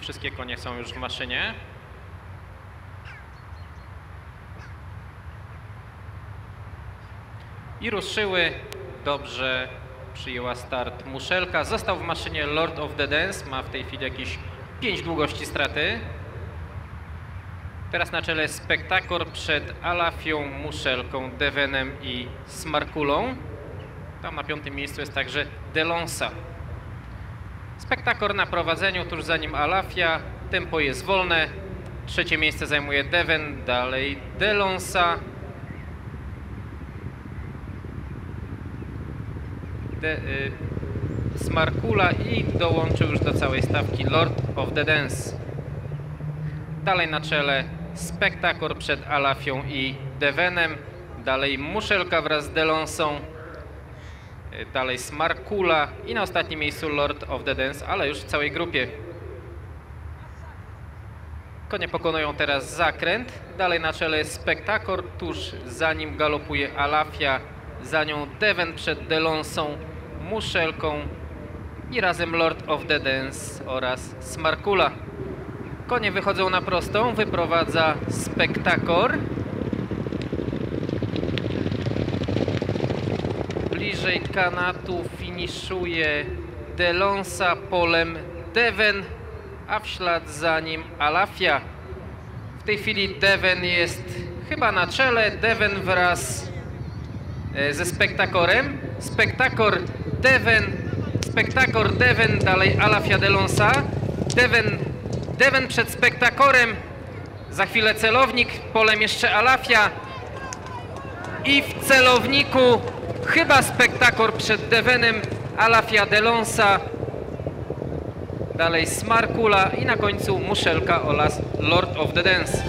wszystkie konie są już w maszynie. I ruszyły. Dobrze przyjęła start Muszelka. Został w maszynie Lord of the Dance. Ma w tej chwili jakieś 5 długości straty. Teraz na czele Spektakor przed Alafią, Muszelką, Devenem i Smarkulą. Tam na piątym miejscu jest także Delonsa. Spektakor na prowadzeniu, tuż za nim Alafia. Tempo jest wolne. Trzecie miejsce zajmuje Deven, dalej Delonsa. De, y, Smarkula i dołączył już do całej stawki Lord of the Dance. Dalej na czele Spektakor przed Alafią i Devenem. Dalej Muszelka wraz z Delonsą. Dalej Smarkula i na ostatnim miejscu Lord of the Dance, ale już w całej grupie. Konie pokonują teraz zakręt. Dalej na czele jest Spektakor, tuż za nim galopuje Alafia, za nią Deven przed Delonsą, Muszelką i razem Lord of the Dance oraz Smarkula. Konie wychodzą na prostą, wyprowadza Spektakor. Bliżej kanatu finiszuje Delonsa polem Deven, a w ślad za nim Alafia. W tej chwili Deven jest chyba na czele. Deven wraz e, ze Spektakorem. Spektakor Deven, Spektakor Deven, dalej Alafia Delonsa. Deven, Deven przed Spektakorem. Za chwilę celownik, polem jeszcze Alafia. I w celowniku chyba Spektakor przed Devenem, Alafia Delonsa. Dalej Smarkula i na końcu Muszelka oraz Lord of the Dance.